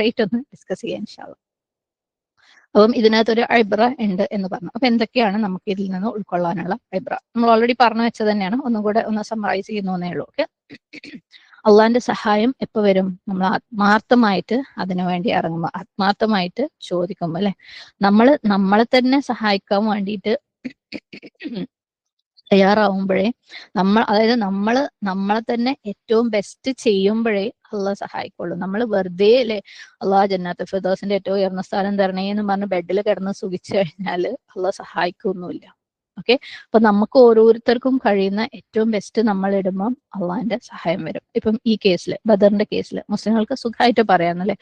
Separate ഒന്ന് discuss ചെയ്യാൻ ഇൻഷാല്ല അപ്പം ഇതിനകത്തൊരു ഐബ്ര ഉണ്ട് എന്ന് പറഞ്ഞു. അപ്പൊ എന്തൊക്കെയാണ് നമുക്ക് ഇതിൽ നിന്ന് ഉൾക്കൊള്ളാനുള്ള ഐബ്ര? നമ്മൾ ഓൾറെഡി പറഞ്ഞു വെച്ചത് തന്നെയാണ്. ഒന്നും കൂടെ ഒന്ന് സമ്മറൈസ് എന്നേ ഉള്ളൂ. ഓക്കെ അള്ളാന്റെ സഹായം എപ്പോ വരും? നമ്മൾ ആത്മാർത്ഥമായിട്ട് അതിനു വേണ്ടി ഇറങ്ങുമ്പോൾ ആത്മാർത്ഥമായിട്ട് ചോദിക്കുമ്പോൾ അല്ലെ? നമ്മൾ നമ്മളെ തന്നെ സഹായിക്കാൻ വേണ്ടിയിട്ട് തയ്യാറാവുമ്പോഴേ നമ്മൾ അതായത് നമ്മൾ നമ്മളെ തന്നെ ഏറ്റവും ബെസ്റ്റ് ചെയ്യുമ്പോഴേ അള്ളാഹ് സഹായിക്കുള്ളൂ. നമ്മൾ വെറുതെ അല്ലേ അള്ളാഹ് ജന്നാത്ത് ഫിദോസിന്റെ ഏറ്റവും ഉയർന്ന സ്ഥാനം തരണേ എന്ന് പറഞ്ഞ് ബെഡിൽ കിടന്ന് സുഖിച്ചു കഴിഞ്ഞാൽ അള്ളാഹ് സഹായിക്കൊന്നുമില്ല. ഓക്കെ അപ്പൊ നമുക്ക് ഓരോരുത്തർക്കും കഴിയുന്ന ഏറ്റവും ബെസ്റ്റ് നമ്മൾ ഇടുമ്പം അള്ളാഹിന്റെ സഹായം വരും. ഇപ്പം ഈ കേസിൽ ബദറിന്റെ കേസിൽ മുസ്ലിങ്ങൾക്ക് സുഖമായിട്ട് പറയാന്നല്ലേ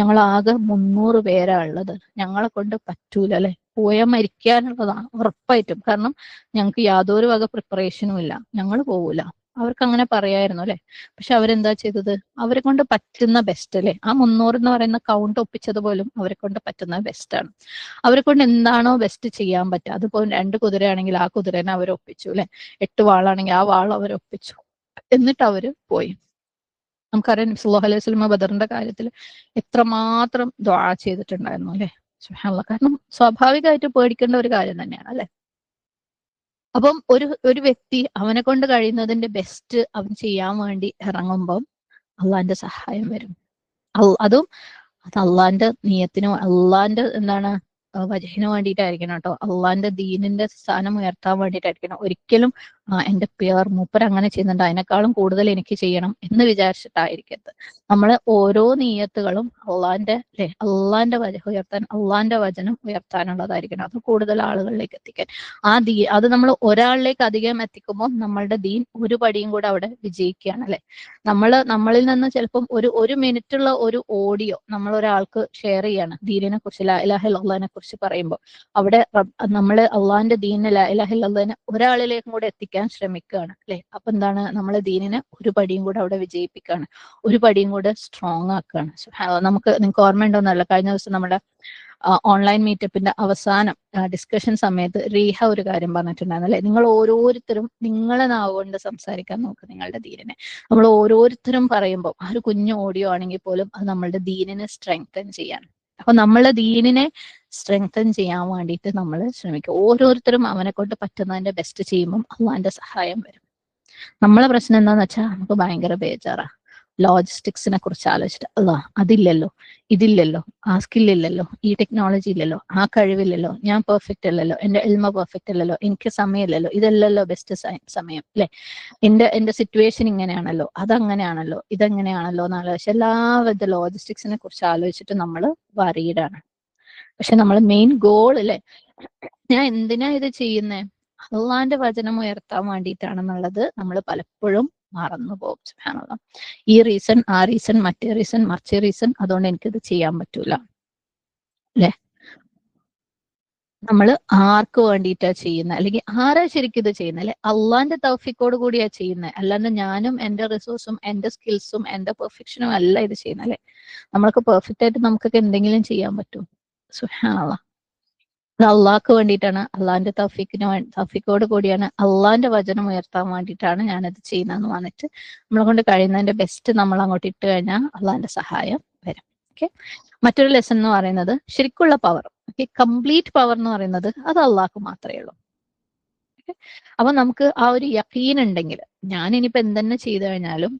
ഞങ്ങൾ ആകെ മുന്നൂറ് പേരാ ഉള്ളത്. ഞങ്ങളെ കൊണ്ട് പറ്റൂല അല്ലെ പോയാൽ മരിക്കാനുള്ളതാണ് ഉറപ്പായിട്ടും. കാരണം ഞങ്ങൾക്ക് യാതൊരു വക പ്രിപ്പറേഷനും ഇല്ല. ഞങ്ങൾ പോകൂല അവർക്ക് അങ്ങനെ പറയായിരുന്നു അല്ലെ? പക്ഷെ അവരെന്താ ചെയ്തത്? അവരെ കൊണ്ട് പറ്റുന്ന ബെസ്റ്റ് അല്ലെ? ആ മുന്നൂറ് എന്ന് പറയുന്ന കൗണ്ട് ഒപ്പിച്ചത് പോലും അവരെ കൊണ്ട് പറ്റുന്ന ബെസ്റ്റ് ആണ്. അവരെ കൊണ്ട് എന്താണോ ബെസ്റ്റ് ചെയ്യാൻ പറ്റുക. അതിപ്പോ രണ്ട് കുതിരയാണെങ്കിൽ ആ കുതിരനെ അവർ ഒപ്പിച്ചു അല്ലെ? എട്ട് വാളാണെങ്കിൽ ആ വാൾ അവർ ഒപ്പിച്ചു. എന്നിട്ട് അവർ പോയി. നമുക്കറിയാം സുല്ലാഹ് അലൈഹി സ്വലമ ബദറിന്റെ കാര്യത്തിൽ എത്രമാത്രം ദ്വാ ചെയ്തിട്ടുണ്ടായിരുന്നു അല്ലെ? കാരണം സ്വാഭാവികമായിട്ട് പേടിക്കേണ്ട ഒരു കാര്യം തന്നെയാണ് അല്ലെ? അപ്പം ഒരു ഒരു വ്യക്തി അവനെ കൊണ്ട് കഴിയുന്നതിന്റെ ബെസ്റ്റ് അവൻ ചെയ്യാൻ വേണ്ടി ഇറങ്ങുമ്പം അള്ളാന്റെ സഹായം വരും. അതും അത് അള്ളാന്റെ നിയത്തിനും അള്ളാന്റെ എന്താണ് വജഹിന് വേണ്ടിയിട്ടായിരിക്കണം കേട്ടോ. അള്ളാന്റെ ദീനിന്റെ സ്ഥാനം ഉയർത്താൻ വേണ്ടിയിട്ടായിരിക്കണം. ഒരിക്കലും ആ, പേർ മൂപ്പർ അങ്ങനെ ചെയ്യുന്നുണ്ട്. അതിനേക്കാളും കൂടുതൽ എനിക്ക് ചെയ്യണം എന്ന് വിചാരിച്ചിട്ടായിരിക്കരുത്. നമ്മൾ ഓരോ നീയത്തുകളും അള്ളാന്റെ അല്ലെ അള്ളാന്റെ വജഹ ഉയർത്താൻ അള്ളാന്റെ വചനം ഉയർത്താനുള്ളതായിരിക്കണം. അത് കൂടുതൽ ആളുകളിലേക്ക് എത്തിക്കാൻ. ആ ദീ അത് നമ്മൾ ഒരാളിലേക്ക് അധികം എത്തിക്കുമ്പോൾ നമ്മളുടെ ദീൻ ഒരു പടിയും കൂടെ അവിടെ വിജയിക്കുകയാണ് അല്ലെ? നമ്മൾ നമ്മളിൽ നിന്ന് ചിലപ്പം ഒരു ഒരു മിനിറ്റുള്ള ഒരു ഓഡിയോ നമ്മൾ ഒരാൾക്ക് ഷെയർ ചെയ്യാണ്. ദീനിനെ കുറിച്ച് ഇലാഹിനെ കുറിച്ച് പറയുമ്പോൾ. അവിടെ നമ്മൾ അള്ളാന്റെ ദീനെ ദീനിനെ ഇലാഹിനെ ഒരാളിലേക്കും കൂടെ എത്തിക്കാൻ ശ്രമിക്കുകയാണ് അല്ലെ? അപ്പൊ എന്താണ്? നമ്മളെ ദീനിനെ ഒരു പടിയും കൂടെ അവിടെ വിജയിപ്പിക്കുകയാണ്. ഒരു പടിയും കൂടെ സ്ട്രോങ് ആക്കുകയാണ്. നമുക്ക് നിങ്ങൾക്ക് ഓർമ്മയുണ്ടോന്നല്ല കഴിഞ്ഞ ദിവസം നമ്മുടെ ഓൺലൈൻ മീറ്റപ്പിന്റെ അവസാനം ഡിസ്കഷൻ സമയത്ത് റീഹ ഒരു കാര്യം പറഞ്ഞിട്ടുണ്ടായിരുന്നു അല്ലെ? നിങ്ങൾ ഓരോരുത്തരും നിങ്ങളെ നാവ് കൊണ്ട് സംസാരിക്കാൻ നോക്ക് നിങ്ങളുടെ ദീനിനെ. നമ്മൾ ഓരോരുത്തരും പറയുമ്പോൾ ആ ഒരു കുഞ്ഞു ഓഡിയോ ആണെങ്കിൽ പോലും അത് നമ്മളുടെ ദീനിനെ സ്ട്രെങ്തൻ ചെയ്യാൻ. അപ്പൊ നമ്മളെ ദീനിനെ സ്ട്രെങ്തൻ ചെയ്യാൻ വേണ്ടിയിട്ട് നമ്മൾ ശ്രമിക്കും. ഓരോരുത്തരും അവനെ കൊണ്ട് പറ്റുന്നതിന്റെ ബെസ്റ്റ് ചെയ്യുമ്പം അള്ളാന്റെ സഹായം വരും. നമ്മളെ പ്രശ്നം എന്താന്ന് വെച്ചാൽ നമുക്ക് ഭയങ്കര ബേജാറാ. ലോജിസ്റ്റിക്സിനെ കുറിച്ച് ആലോചിച്ചിട്ട് അല്ല അതില്ലല്ലോ ഇതില്ലല്ലോ ആ സ്കില്ലില്ലല്ലോ ഈ ടെക്നോളജി ഇല്ലല്ലോ ആ കഴിവില്ലല്ലോ ഞാൻ പെർഫെക്റ്റ് അല്ലല്ലോ എന്റെ എൽമ പെർഫെക്റ്റ് അല്ലല്ലോ എനിക്ക് സമയമില്ലല്ലോ ഇതല്ലല്ലോ ബെസ്റ്റ് സമയം അല്ലെ എന്റെ എന്റെ സിറ്റുവേഷൻ ഇങ്ങനെയാണല്ലോ അതങ്ങനെയാണല്ലോ ഇതെങ്ങനെയാണല്ലോ എന്ന് ആലോചിച്ച് എല്ലാവിധ ലോജിസ്റ്റിക്സിനെ കുറിച്ച് ആലോചിച്ചിട്ട് നമ്മൾ വറീഡാണ് പക്ഷെ നമ്മൾ മെയിൻ ഗോൾ അല്ലെ ഞാൻ എന്തിനാ ഇത് ചെയ്യുന്നേ? അള്ളാന്റെ വചനം ഉയർത്താൻ വേണ്ടിയിട്ടാണെന്നുള്ളത് നമ്മൾ പലപ്പോഴും മറന്നു പോകും. സുബാനുള്ള ഈ റീസൺ ആ റീസൺ മറ്റേ റീസൺ മറിച്ച റീസൺ അതുകൊണ്ട് എനിക്കിത് ചെയ്യാൻ പറ്റൂല. അല്ലേ? നമ്മൾ ആർക്ക് വേണ്ടിയിട്ടാ ചെയ്യുന്നത് അല്ലെങ്കിൽ ആരാ ശരിക്കും ഇത് ചെയ്യുന്നത് അല്ലെ? അള്ളാന്റെ തൗഫിക്കോട് കൂടിയാ ചെയ്യുന്നത് അല്ലാണ്ട് ഞാനും എന്റെ റിസോഴ്സും എന്റെ സ്കിൽസും എന്റെ പെർഫെക്ഷനും അല്ല ഇത് ചെയ്യുന്നത് അല്ലെ? നമ്മൾക്ക് പെർഫെക്റ്റ് ആയിട്ട് നമുക്കൊക്കെ എന്തെങ്കിലും ചെയ്യാൻ പറ്റും. സുഹാനുള്ള അത് അള്ളാഹ്ക്ക് വേണ്ടിയിട്ടാണ്. അള്ളാഹിന്റെ തഫീഖിന് വേണ്ടി തഫീഖോട് കൂടിയാണ് അള്ളാഹിന്റെ വചനം ഉയർത്താൻ വേണ്ടിയിട്ടാണ് ഞാനത് ചെയ്യുന്നതെന്ന് പറഞ്ഞിട്ട് നമ്മളെ കൊണ്ട് കഴിയുന്നതിന്റെ ബെസ്റ്റ് നമ്മൾ അങ്ങോട്ട് ഇട്ട് കഴിഞ്ഞാൽ അള്ളാഹിന്റെ സഹായം വരും. ഓക്കെ മറ്റൊരു ലെസൺ എന്ന് പറയുന്നത് ശരിക്കുള്ള പവർ ഓക്കെ കംപ്ലീറ്റ് പവർ എന്ന് പറയുന്നത് അത് അള്ളാഹ്ക്ക് മാത്രമേ ഉള്ളൂ? അപ്പൊ നമുക്ക് ആ ഒരു യക്കീൻ ഉണ്ടെങ്കിൽ ഞാൻ ഇനിയിപ്പോ എന്തെന്നെ ചെയ്തു കഴിഞ്ഞാലും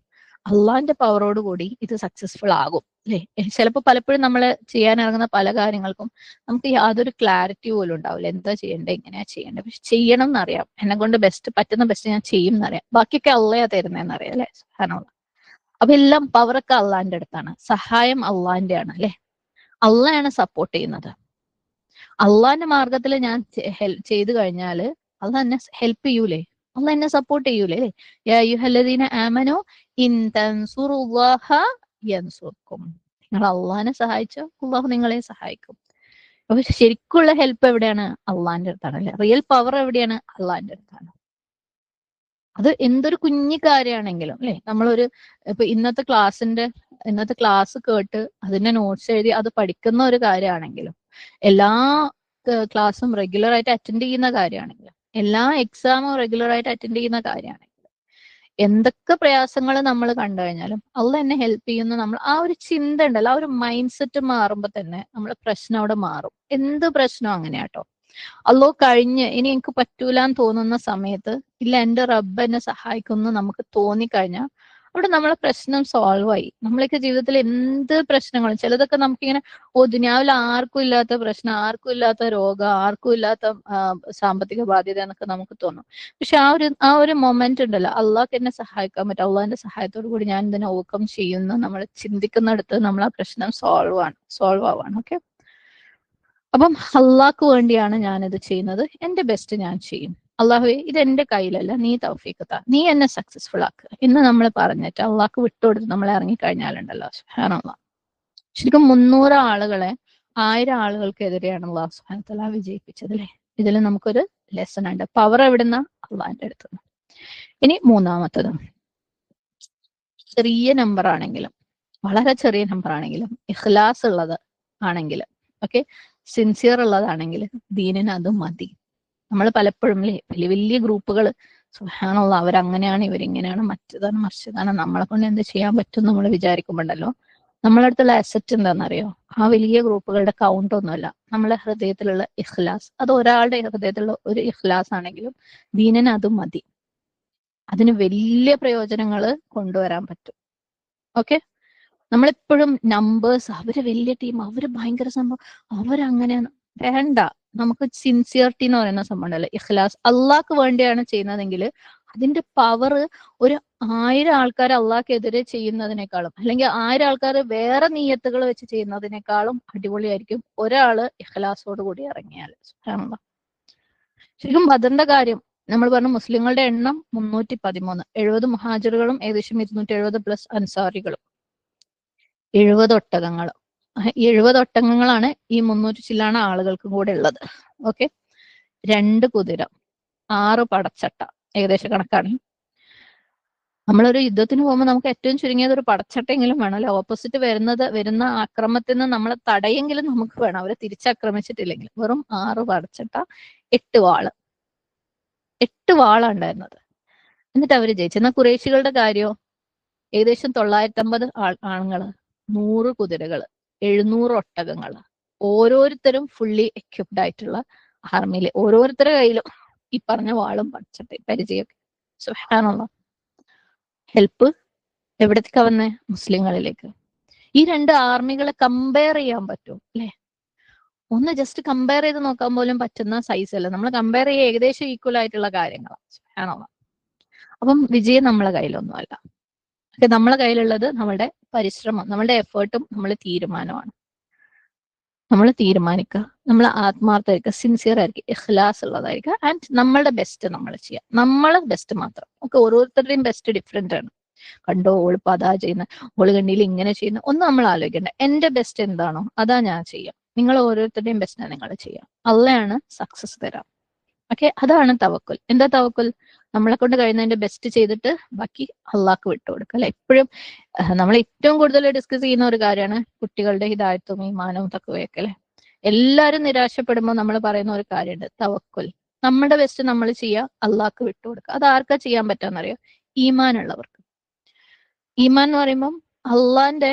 അള്ളാന്റെ പവറോട് കൂടി ഇത് സക്സസ്ഫുൾ ആകും അല്ലെ? ചിലപ്പോൾ പലപ്പോഴും നമ്മൾ ചെയ്യാൻ ഇറങ്ങുന്ന പല കാര്യങ്ങൾക്കും നമുക്ക് യാതൊരു ക്ലാരിറ്റി പോലും ഉണ്ടാവില്ല. എന്താ ചെയ്യേണ്ടത്? എങ്ങനെയാ ചെയ്യേണ്ടത്? പക്ഷെ ചെയ്യണം എന്നറിയാം. എന്നെ കൊണ്ട് ബെസ്റ്റ് പറ്റുന്ന ബെസ്റ്റ് ഞാൻ ചെയ്യും എന്നറിയാം. ബാക്കിയൊക്കെ അള്ളയാ തരുന്നതെന്ന് അറിയാം അല്ലെ? സുബ്ഹാനല്ലാഹ്. അപ്പൊ എല്ലാം പവറൊക്കെ അള്ളാന്റെ അടുത്താണ്. സഹായം അള്ളാന്റെ ആണ് അല്ലെ? അള്ളയാണ് സപ്പോർട്ട് ചെയ്യുന്നത്. അള്ളാന്റെ മാർഗത്തിൽ ഞാൻ ചെയ്തു കഴിഞ്ഞാൽ അള്ള എന്നെ ഹെൽപ്പ് ചെയ്യൂലേ? അള്ള എന്നെ സപ്പോർട്ട് ചെയ്യൂലേ? അല്ലേ ആമനു ഇൻ തൻസുറുല്ലാഹ നിങ്ങൾ അള്ളാഹിനെ സഹായിച്ചോ അള്ളാഹു നിങ്ങളെ സഹായിക്കും. അപ്പൊ ശരിക്കുള്ള ഹെൽപ്പ് എവിടെയാണ്? അള്ളാന്റെ അടുത്താണ് അല്ലെ? റിയൽ പവർ എവിടെയാണ്? അള്ളാന്റെ അടുത്താണ്. അത് എന്തൊരു കുഞ്ഞു കാര്യമാണെങ്കിലും അല്ലെ? നമ്മളൊരു ഇപ്പൊ ഇന്നത്തെ ക്ലാസ്സിന്റെ ഇന്നത്തെ ക്ലാസ് കേട്ട് അതിന്റെ നോട്ട്സ് എഴുതി അത് പഠിക്കുന്ന ഒരു കാര്യമാണെങ്കിലും എല്ലാ ക്ലാസ്സും റെഗുലർ ആയിട്ട് അറ്റൻഡ് ചെയ്യുന്ന കാര്യമാണെങ്കിലും എല്ലാ എക്സാമും റെഗുലർ ആയിട്ട് അറ്റൻഡ് ചെയ്യുന്ന കാര്യമാണ് എന്തൊക്കെ പ്രയാസങ്ങൾ നമ്മൾ കണ്ടു കഴിഞ്ഞാലും അള്ള എന്നെ ഹെൽപ്പ് ചെയ്യുന്ന നമ്മൾ ആ ഒരു ചിന്ത ഉണ്ടല്ലോ ആ ഒരു മൈൻഡ് സെറ്റ് മാറുമ്പോൾ തന്നെ നമ്മളെ പ്രശ്നം അവിടെ മാറും. എന്ത് പ്രശ്നം അങ്ങനെയാട്ടോ അല്ലോ കഴിഞ്ഞ് ഇനി എനിക്ക് പറ്റൂലെന്ന് തോന്നുന്ന സമയത്ത് ഇല്ല എന്റെ റബ്ബ് എന്നെ സഹായിക്കുമെന്ന് നമുക്ക് തോന്നിക്കഴിഞ്ഞാൽ അവിടെ നമ്മളെ പ്രശ്നം സോൾവ് ആയി. നമ്മളൊക്കെ ജീവിതത്തിൽ എന്ത് പ്രശ്നങ്ങളും ചിലതൊക്കെ നമുക്കിങ്ങനെ ഓ ദുനിയാവിൽ ആർക്കും ഇല്ലാത്ത പ്രശ്നം ആർക്കും ഇല്ലാത്ത രോഗം ആർക്കും ഇല്ലാത്ത സാമ്പത്തിക ബാധ്യത എന്നൊക്കെ നമുക്ക് തോന്നും. പക്ഷെ ആ ഒരു ആ ഒരു മൊമെന്റ് ഉണ്ടല്ലോ. അള്ളാഹ്ക്ക് എന്നെ സഹായിക്കാൻ പറ്റും. അള്ളാഹിന്റെ സഹായത്തോടു കൂടി ഞാൻ ഇതിനെ ഓവർകം ചെയ്യുന്നു. നമ്മൾ ചിന്തിക്കുന്നിടത്ത് നമ്മൾ ആ പ്രശ്നം സോൾവ് ആണ് സോൾവ് ആവാണ്. ഓക്കെ അപ്പം അള്ളാഹ്ക്ക് വേണ്ടിയാണ് ഞാനിത് ചെയ്യുന്നത്. എന്റെ ബെസ്റ്റ് ഞാൻ ചെയ്യും. അള്ളാഹുവെ ഇത് എന്റെ കയ്യിലല്ല നീ തൗഫീഖത്ത താ. നീ എന്നെ സക്സസ്ഫുൾ ആക്കുക എന്ന് നമ്മൾ പറഞ്ഞിട്ട് അള്ളാഹ്ക്ക് വിട്ടുകൊടുത്ത് നമ്മൾ ഇറങ്ങിക്കഴിഞ്ഞാലുണ്ടല്ലോ സുഹാനുള്ള ശരിക്കും മുന്നൂറ് ആളുകളെ ആയിരം ആളുകൾക്കെതിരെയാണ് അള്ളാഹു സുഹാനത്തല വിജയിപ്പിച്ചത് അല്ലെ? ഇതിൽ നമുക്കൊരു ലെസൺ ഉണ്ട്. പവർ എവിടുന്ന? അള്ളാഹിന്റെ അടുത്ത് ഇനി മൂന്നാമത്തത്. ചെറിയ നമ്പർ ആണെങ്കിലും വളരെ ചെറിയ നമ്പർ ആണെങ്കിലും ഇഖ്ലാസ് ഉള്ളത് ആണെങ്കിലും ഓക്കെ സിൻസിയർ ഉള്ളതാണെങ്കിൽ ദീനിന് അത് മതി. നമ്മൾ പലപ്പോഴും അല്ലേ വലിയ വലിയ ഗ്രൂപ്പുകൾ സുഹാനുള്ള അവരങ്ങനെയാണ് ഇവരിങ്ങനെയാണ് മറ്റേതാണ് മറിച്ചതാണ് നമ്മളെ കൊണ്ട് എന്ത് ചെയ്യാൻ പറ്റും നമ്മൾ വിചാരിക്കുമ്പോണ്ടല്ലോ. നമ്മളെ അടുത്തുള്ള അസറ്റ് എന്താണെന്നറിയോ ആ വലിയ ഗ്രൂപ്പുകളുടെ കൗണ്ട് ഒന്നുമല്ല. നമ്മളെ ഹൃദയത്തിലുള്ള ഇഖ്ലാസ്. അത് ഒരാളുടെ ഹൃദയത്തിലുള്ള ഒരു ഇഖ്ലാസ് ആണെങ്കിലും ദീനന് അത് മതി. അതിന് വലിയ പ്രയോജനങ്ങൾ കൊണ്ടുവരാൻ പറ്റും. ഓക്കെ? നമ്മളെപ്പോഴും നമ്പേഴ്സ് അവർ വലിയ ടീം അവർ ഭയങ്കര സംഭവം അവരങ്ങനെയാണ്. വേണ്ട. നമുക്ക് സിൻസിയറിറ്റി എന്ന് പറയുന്ന സംഭവം ഉണ്ടല്ലോ ഇഖ്ലാസ്. അള്ളാഹ്ക്ക് വേണ്ടിയാണ് ചെയ്യുന്നതെങ്കിൽ അതിന്റെ പവർ ഒരു ആയിരം ആൾക്കാർ അള്ളാഹ്ക്കെതിരെ ചെയ്യുന്നതിനേക്കാളും അല്ലെങ്കിൽ ആയിരം ആൾക്കാർ വേറെ നീയത്തുകൾ വെച്ച് ചെയ്യുന്നതിനേക്കാളും അടിപൊളിയായിരിക്കും ഒരാൾ ഇഖ്ലാസോട് കൂടി ഇറങ്ങിയാൽ. ശരിക്കും ബദറിന്റെ കാര്യം നമ്മൾ പറഞ്ഞു മുസ്ലിങ്ങളുടെ എണ്ണം മുന്നൂറ്റി പതിമൂന്ന് എഴുപത് മുഹാജിറുകളും ഏകദേശം ഇരുന്നൂറ്റി എഴുപത് പ്ലസ് അൻസാരികളും. എഴുപത് ഒട്ടകങ്ങൾ ഈ എഴുപത് ഒട്ടകങ്ങളാണ് ഈ മുന്നൂറ്റി ചില്ലാണ് ആളുകൾക്കും കൂടെ ഉള്ളത്. ഓക്കെ രണ്ട് കുതിര ആറ് പടച്ചട്ട ഏകദേശ കണക്കാണ്. നമ്മളൊരു യുദ്ധത്തിന് പോകുമ്പോൾ നമുക്ക് ഏറ്റവും ചുരുങ്ങിയത് ഒരു പടച്ചട്ടെങ്കിലും വേണം അല്ലെ ഓപ്പോസിറ്റ് വരുന്നത് വരുന്ന ആക്രമത്തിൽ നിന്ന് നമ്മളെ തടയെങ്കിലും നമുക്ക് വേണം. അവരെ തിരിച്ചാക്രമിച്ചിട്ടില്ലെങ്കിൽ. വെറും ആറ് പടച്ചട്ട എട്ട് വാൾ. എട്ട് വാളാണ്ടായിരുന്നത് എന്നിട്ട് അവർ ജയിച്ചു. എന്നാൽ കുറേശികളുടെ കാര്യോ? ഏകദേശം തൊള്ളായിരത്തി അമ്പത് ആൾ ആണുങ്ങൾ. നൂറ് കുതിരകൾ. എഴുന്നൂറ് ഒട്ടകങ്ങൾ ഓരോരുത്തരും ഫുള്ളി എക്യുപ്ഡ് ആയിട്ടുള്ള ആർമിയിലെ ഓരോരുത്തരുടെ കയ്യിലും ഈ പറഞ്ഞ വാളും പഠിച്ചിട്ട് പരിചയമൊക്കെ. സുഹാനുള്ള ഹെൽപ്പ് എവിടത്തേക്കാ വന്നേ? മുസ്ലിങ്ങളിലേക്ക്. ഈ രണ്ട് ആർമികളെ കമ്പയർ ചെയ്യാൻ പറ്റും അല്ലെ? ഒന്ന് ജസ്റ്റ് കമ്പയർ ചെയ്ത് നോക്കാൻ പോലും പറ്റുന്ന സൈസ് അല്ല. നമ്മൾ കമ്പയർ ചെയ്യുക ഏകദേശം ഈക്വൽ ആയിട്ടുള്ള കാര്യങ്ങളാണ് സുഹാനുള്ള അപ്പം വിജയം നമ്മളെ കയ്യിലൊന്നുമല്ല. പക്ഷെ നമ്മളെ കയ്യിലുള്ളത് നമ്മളുടെ പരിശ്രമം നമ്മളുടെ എഫേർട്ടും നമ്മളെ തീരുമാനമാണ്. നമ്മൾ തീരുമാനിക്കുക നമ്മൾ ആത്മാർത്ഥമായിരിക്കുക സിൻസിയർ ആയിരിക്കുക ഇഖ്ലാസ് ഉള്ളതായിരിക്കുക ആൻഡ് നമ്മളുടെ ബെസ്റ്റ് നമ്മൾ ചെയ്യുക. നമ്മളെ ബെസ്റ്റ് മാത്രം. ഒക്കെ ഓരോരുത്തരുടെയും ബെസ്റ്റ് ഡിഫറെന്റ് ആണ്. കണ്ടോ ഓൾ ഇപ്പൊ അതാ ചെയ്യുന്ന. ഓൾ കണ്ടിയിൽ ഇങ്ങനെ ചെയ്യുന്ന. ഒന്നും നമ്മൾ ആലോചിക്കണ്ട. എന്റെ ബെസ്റ്റ് എന്താണോ അതാ ഞാൻ ചെയ്യാം. നിങ്ങൾ ഓരോരുത്തരുടെയും ബെസ്റ്റ് നിങ്ങൾ ചെയ്യാം. അള്ളയാണ് സക്സസ് തരാം. ഓക്കെ അതാണ് തവക്കുൽ. എന്താ തവക്കുൽ? നമ്മളെ കൊണ്ട് കഴിയുന്നതിന്റെ ബെസ്റ്റ് ചെയ്തിട്ട് ബാക്കി അള്ളാഹ്ക്ക് വിട്ടുകൊടുക്കുക അല്ലെ? എപ്പോഴും നമ്മൾ ഏറ്റവും കൂടുതൽ ഡിസ്കസ് ചെയ്യുന്ന ഒരു കാര്യമാണ് കുട്ടികളുടെ ഹിതായത്വം ഈമാനവും തക്കവയൊക്കെ അല്ലെ? എല്ലാരും നിരാശപ്പെടുമ്പോൾ നമ്മൾ പറയുന്ന ഒരു കാര്യമുണ്ട് തവക്കുൽ. നമ്മുടെ ബെസ്റ്റ് നമ്മൾ ചെയ്യുക വിട്ടു കൊടുക്കുക. അത് ആർക്കാ ചെയ്യാൻ പറ്റാന്നറിയോ? ഈമാൻ ഉള്ളവർക്ക് ഈമാൻ എന്ന് പറയുമ്പം അള്ളാന്റെ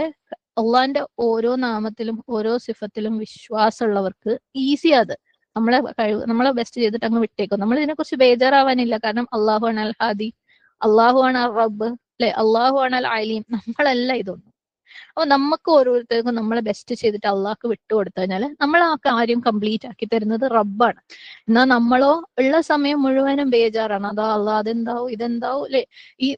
അള്ളാന്റെ ഓരോ നാമത്തിലും ഓരോ സിഫത്തിലും വിശ്വാസമുള്ളവർക്ക് ഈസി അത്. നമ്മളെ കഴിവ് നമ്മളെ ബെസ്റ്റ് ചെയ്തിട്ട് അങ്ങ് വിട്ടേക്കും. നമ്മൾ ഇതിനെ കുറിച്ച് ബേജാറാവാനില്ല. കാരണം അള്ളാഹു ആണ് അൽ ഹാദി അള്ളാഹു ആണ് അൽ റബ്ബ് അല്ലെ? അള്ളാഹു ആണ് അൽ അലീം. നമ്മളല്ല ഇതൊന്നും. അപ്പൊ നമുക്ക് ഓരോരുത്തർക്കും നമ്മളെ ബെസ്റ്റ് ചെയ്തിട്ട് അള്ളാഹ്ക്ക് വിട്ടു കഴിഞ്ഞാൽ നമ്മൾ ആ കാര്യം കംപ്ലീറ്റ് ആക്കി തരുന്നത് റബ്ബാണ്. എന്നാൽ നമ്മളോ ഉള്ള സമയം മുഴുവനും ബേജാറാണ്. അതാ അള്ളാഹ് അതെന്താവും ഇതെന്താവും അല്ലെ? ഈ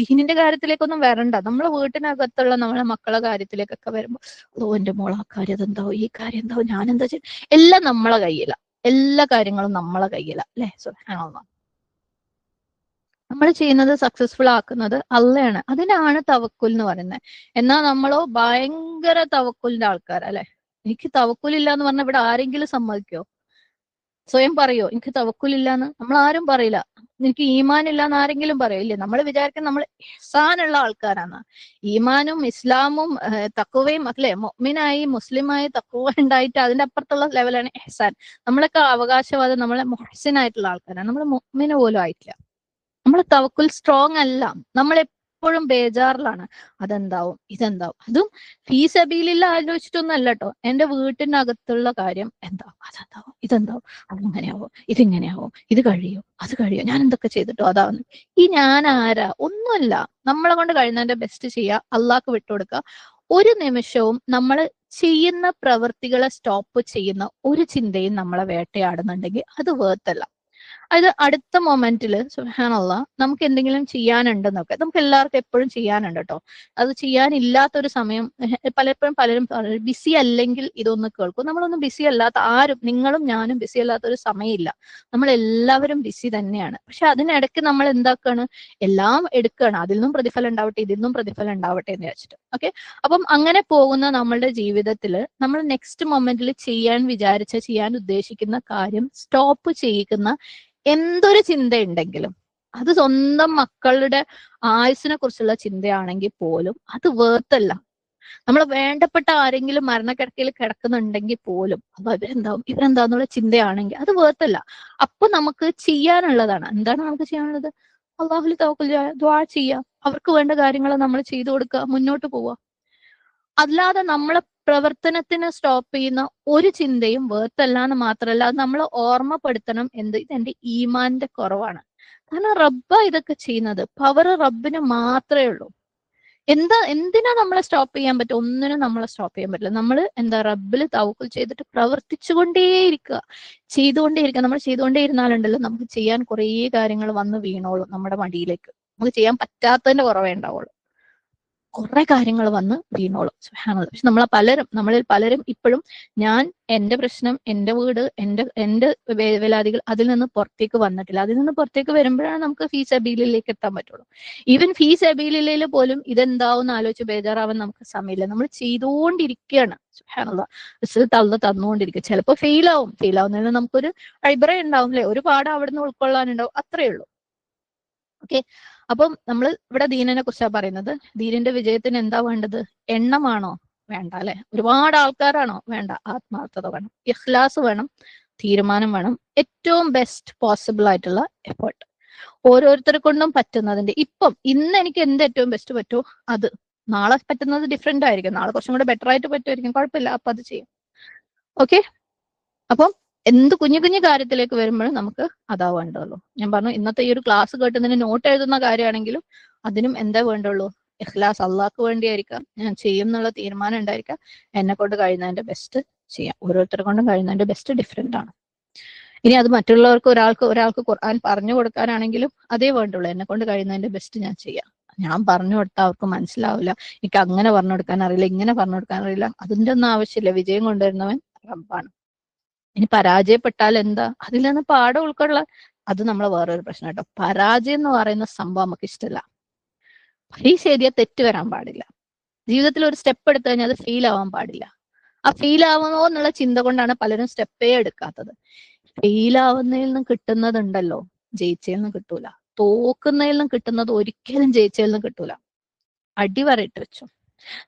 ദീനിന്റെ കാര്യത്തിലേക്കൊന്നും വരണ്ട. നമ്മളെ വീട്ടിനകത്തുള്ള നമ്മളെ മക്കളെ കാര്യത്തിലേക്കൊക്കെ വരുമ്പോൾ ഓ എന്റെ മോൾ ആ കാര്യം അതെന്താവും ഈ കാര്യം എന്താവും ഞാൻ എന്താ ചെയ്യും എല്ലാം നമ്മളെ കയ്യില. എല്ലാ കാര്യങ്ങളും നമ്മളെ കയ്യില അല്ലെ? സുഹാനുള്ള നമ്മൾ ചെയ്യുന്നത് സക്സസ്ഫുൾ ആക്കുന്നത് അല്ലയാണ് അതിനാണ് തവക്കുൽ എന്ന് പറയുന്നത് എന്നാൽ നമ്മളോ ഭയങ്കര തവക്കുലിന്റെ ആൾക്കാരല്ലേ എനിക്ക് തവക്കുലില്ല എന്ന് പറഞ്ഞാൽ ഇവിടെ ആരെങ്കിലും സമ്മതിക്കോ? സ്വയം പറയോ? എനിക്ക് തവക്കുലില്ലാന്ന്. നമ്മൾ ആരും പറയില്ല. എനിക്ക് ഈമാൻ ഇല്ലാന്ന് ആരെങ്കിലും പറയോ? ഇല്ലേ. നമ്മൾ വിചാരിക്കുന്ന നമ്മൾ ഇഹ്സാനുള്ള ആൾക്കാരാണ്. ഈമാനും ഇസ്ലാമും തക്കുവയും അല്ലെ? മൊമിനായി മുസ്ലിമായി തക്കുവ ഉണ്ടായിട്ട് അതിന്റെ അപ്പുറത്തുള്ള ലെവലാണ് എഹ്സാൻ. നമ്മളൊക്കെ അവകാശവാദം നമ്മളെ മൊഹസിനായിട്ടുള്ള ആൾക്കാരാണ്. നമ്മൾ മൊമിന് പോലും ആയിട്ടില്ല. നമ്മൾ തവക്കുൽ സ്ട്രോങ് അല്ല. നമ്മൾ എപ്പോഴും ബേജാറിലാണ്. അതെന്താവും? ഇതെന്താവും? അതും ഫീസബീലില്ല ആലോചിച്ചിട്ടൊന്നും അല്ല കേട്ടോ എന്റെ വീട്ടിനകത്തുള്ള കാര്യം എന്താവും? അതെന്താവും? ഇതെന്താവും? അതങ്ങനെയാവും ഇതിങ്ങനെയാവും. ഇത് കഴിയോ. അത് കഴിയോ. ഞാൻ എന്തൊക്കെ ചെയ്തിട്ടോ? അതാവുന്നു ഈ ഞാൻ ആരാ ഒന്നുമല്ല. നമ്മളെ കൊണ്ട് കഴിയുന്നതിന്റെ ബെസ്റ്റ് ചെയ്യുക അള്ളാഹ്ക്ക് വിട്ടുകൊടുക്കുക ഒരു നിമിഷവും നമ്മൾ ചെയ്യുന്ന പ്രവൃത്തികളെ സ്റ്റോപ്പ് ചെയ്യുന്ന ഒരു ചിന്തയും നമ്മളെ വേട്ടയാടുന്നുണ്ടെങ്കിൽ അത് വേർത്തല്ല അത് അടുത്ത മൊമെന്റിൽ സുഹാനുള്ള നമുക്ക് എന്തെങ്കിലും ചെയ്യാനുണ്ടെന്നൊക്കെ. നമുക്ക് എല്ലാവർക്കും എപ്പോഴും ചെയ്യാനുണ്ട് കേട്ടോ അത് ചെയ്യാനില്ലാത്തൊരു സമയം പലപ്പോഴും പലരും ബിസി അല്ലെങ്കിൽ ഇതൊന്ന് കേൾക്കും. നമ്മളൊന്നും ബിസി അല്ലാത്ത ആരും നിങ്ങളും ഞാനും ബിസി അല്ലാത്ത ഒരു സമയമില്ല. നമ്മൾ എല്ലാവരും ബിസി തന്നെയാണ്. പക്ഷെ അതിനിടയ്ക്ക് നമ്മൾ എന്താക്കാണ് എല്ലാം എടുക്കുകയാണ് അതിൽ നിന്നും പ്രതിഫലം ഉണ്ടാവട്ടെ ഇതിൽ നിന്നും പ്രതിഫലം ഉണ്ടാവട്ടെ എന്ന് വെച്ചിട്ട് ഓക്കെ? അപ്പം അങ്ങനെ പോകുന്ന നമ്മളുടെ ജീവിതത്തിൽ നമ്മൾ നെക്സ്റ്റ് മൊമെന്റിൽ ചെയ്യാൻ വിചാരിച്ച ചെയ്യാൻ ഉദ്ദേശിക്കുന്ന കാര്യം സ്റ്റോപ്പ് ചെയ്യിക്കുന്ന എന്തൊരു ചിന്തയുണ്ടെങ്കിലും അത് സ്വന്തം മക്കളുടെ ആയുസിനെ കുറിച്ചുള്ള ചിന്തയാണെങ്കിൽ പോലും അത് വേർത്തല്ല നമ്മൾ വേണ്ടപ്പെട്ട ആരെങ്കിലും മരണക്കിടക്കയിൽ കിടക്കുന്നുണ്ടെങ്കിൽ പോലും അപ്പൊ ഇവരെന്താവും ഇവരെന്താന്നുള്ള ചിന്തയാണെങ്കിൽ അത് വേർത്തല്ല അപ്പൊ നമുക്ക് ചെയ്യാനുള്ളതാണ്. എന്താണ് നമുക്ക് ചെയ്യാനുള്ളത്? അള്ളാഹുലി തവക്കൽ ദ്വാ ചെയ്യുക അവർക്ക് വേണ്ട കാര്യങ്ങൾ നമ്മൾ ചെയ്തു കൊടുക്കുക മുന്നോട്ട് പോവുക. അല്ലാതെ നമ്മളെ പ്രവർത്തനത്തിന് സ്റ്റോപ്പ് ചെയ്യുന്ന ഒരു ചിന്തയും വേർത്തല്ല എന്ന് മാത്രമല്ല അത് നമ്മൾ ഓർമ്മപ്പെടുത്തണം എന്ത്? ഇതെന്റെ ഈമാന്റെ കുറവാണ്. കാരണം റബ്ബ ഇതൊക്കെ ചെയ്യുന്നത്. പവർ റബ്ബിന് മാത്രമേ ഉള്ളൂ. എന്താ എന്തിനാ നമ്മളെ സ്റ്റോപ്പ് ചെയ്യാൻ പറ്റും ഒന്നിനും നമ്മളെ സ്റ്റോപ്പ് ചെയ്യാൻ പറ്റില്ല. നമ്മൾ എന്താ റബ്ബിൽ തവക്കൽ ചെയ്തിട്ട് പ്രവർത്തിച്ചുകൊണ്ടേയിരിക്കുക. ചെയ്തുകൊണ്ടേയിരിക്കുക. നമ്മൾ ചെയ്തുകൊണ്ടേ ഇരുന്നാലുണ്ടല്ലോ നമുക്ക് ചെയ്യാൻ കുറേ കാര്യങ്ങൾ വന്ന് വീണോളും നമ്മുടെ മടിയിലേക്ക്. നമുക്ക് ചെയ്യാൻ പറ്റാത്തതിന്റെ കുറവേ ഉണ്ടാവുള്ളൂ. കുറെ കാര്യങ്ങൾ വന്ന് വീണോളും. സുഹാനത് പക്ഷെ നമ്മളെ പലരും നമ്മളിൽ പലരും ഇപ്പോഴും ഞാൻ എന്റെ പ്രശ്നം എന്റെ വീട് എന്റെ എന്റെ വേ- വേലാദികൾ അതിൽ നിന്ന് പുറത്തേക്ക് വന്നിട്ടില്ല. അതിൽ നിന്ന് പുറത്തേക്ക് വരുമ്പോഴാണ് നമുക്ക് ഫീസ് അബീലിലേക്ക് എത്താൻ പറ്റുള്ളൂ. ഈവൻ ഫീസ് അബീലിലയിൽ പോലും ഇതെന്താവും ആലോചിച്ച് ബേജാറാവാൻ നമുക്ക് സമയമില്ല. നമ്മൾ ചെയ്തുകൊണ്ടിരിക്കുകയാണ് സുബ്ഹാനല്ലാഹ്. റിസൾട്ട് അള്ള തന്നുകൊണ്ടിരിക്കുക. ചിലപ്പോൾ ഫെയിൽ ആവും ഫെയിൽ ആവുന്നതിന് നമുക്കൊരു അഴിബറ ഉണ്ടാവും അല്ലെ ഒരു പാഠം നിന്ന് ഉൾക്കൊള്ളാനുണ്ടാവും. അത്രേ ഉള്ളൂ. ഓക്കെ അപ്പം നമ്മൾ ഇവിടെ ദീനനെ കുറിച്ചാണ് പറയുന്നത്. ദീനിന്റെ വിജയത്തിന് എന്താ വേണ്ടത്? എണ്ണമാണോ വേണ്ട അല്ലെ? ഒരുപാട് ആൾക്കാരാണോ വേണ്ട? ആത്മാർത്ഥത വേണം ഇഖ്ലാസ് വേണം തീരുമാനം വേണം. ഏറ്റവും ബെസ്റ്റ് പോസിബിൾ ആയിട്ടുള്ള എഫേർട്ട് ഓരോരുത്തരെ കൊണ്ടും പറ്റുന്നതിന്റെ ഇപ്പം ഇന്ന് എനിക്ക് എന്ത് ഏറ്റവും ബെസ്റ്റ് പറ്റുമോ അത്. നാളെ പറ്റുന്നത് ഡിഫറെന്റ് ആയിരിക്കും. നാളെ കുറച്ചും കൂടെ ബെറ്റർ ആയിട്ട് പറ്റുമായിരിക്കും. കുഴപ്പമില്ല. അപ്പൊ അത് ചെയ്യും. ഓക്കെ അപ്പം എന്ത് കുഞ്ഞു കുഞ്ഞു കാര്യത്തിലേക്ക് വരുമ്പോഴും നമുക്ക് അതാ വേണ്ടുള്ളൂ ഞാൻ പറഞ്ഞു ഇന്നത്തെ ഈ ഒരു ക്ലാസ് കേട്ടതിന് നോട്ട് എഴുതുന്ന കാര്യമാണെങ്കിലും അതിനും എന്താ വേണ്ടുള്ളൂ? ഇഖ്ലാസ് അള്ളാഹ്ക്ക് വേണ്ടിയായിരിക്കാം. ഞാൻ ചെയ്യും എന്നുള്ള തീരുമാനം ഉണ്ടായിരിക്കാം. എന്നെ കൊണ്ട് കഴിയുന്നതിന്റെ ബെസ്റ്റ് ചെയ്യാം. ഓരോരുത്തരെ കൊണ്ടും കഴിയുന്നതിന്റെ ബെസ്റ്റ് ഡിഫറെന്റ് ആണ്. ഇനി അത് മറ്റുള്ളവർക്ക് ഒരാൾക്ക് ഒരാൾക്ക് ഖുർആൻ പറഞ്ഞു കൊടുക്കാനാണെങ്കിലും അതേ വേണ്ടുള്ളൂ. എന്നെ കൊണ്ട് കഴിയുന്നതിന്റെ ബെസ്റ്റ് ഞാൻ ചെയ്യാം. ഞാൻ പറഞ്ഞു കൊടുത്താൽ അവർക്ക് മനസ്സിലാവില്ല. എനിക്ക് അങ്ങനെ പറഞ്ഞു കൊടുക്കാൻ അറിയില്ല ഇങ്ങനെ പറഞ്ഞു കൊടുക്കാൻ അറിയില്ല. അതിന്റെ ഒന്നും ആവശ്യമില്ല. വിജയം കൊണ്ടുവരുന്നവൻ റബ്ബാണ്. ഇനി പരാജയപ്പെട്ടാൽ എന്താ? അതിൽ നിന്ന് പാഠം ഉൾക്കൊള്ള അത് നമ്മളെ വേറൊരു പ്രശ്നം കേട്ടോ പരാജയം എന്ന് പറയുന്ന സംഭവം നമുക്ക് ഇഷ്ടമല്ല പരീക്ഷ എഴുതിയാൽ തെറ്റ് വരാൻ പാടില്ല. ജീവിതത്തിൽ ഒരു സ്റ്റെപ്പ് എടുത്തു കഴിഞ്ഞാൽ അത് ഫീൽ ആവാൻ പാടില്ല. ആ ഫീൽ ആവുന്നോ എന്നുള്ള ചിന്ത കൊണ്ടാണ് പലരും സ്റ്റെപ്പേ എടുക്കാത്തത്. ഫീൽ ആവുന്നതിൽ നിന്ന് കിട്ടുന്നതുണ്ടല്ലോ ജയിച്ചതിൽ നിന്ന് കിട്ടൂല. തോക്കുന്നതിൽ നിന്ന് കിട്ടുന്നത് ഒരിക്കലും ജയിച്ചതിൽ നിന്ന് കിട്ടൂല. അടിവരയിട്ട് വെച്ചു.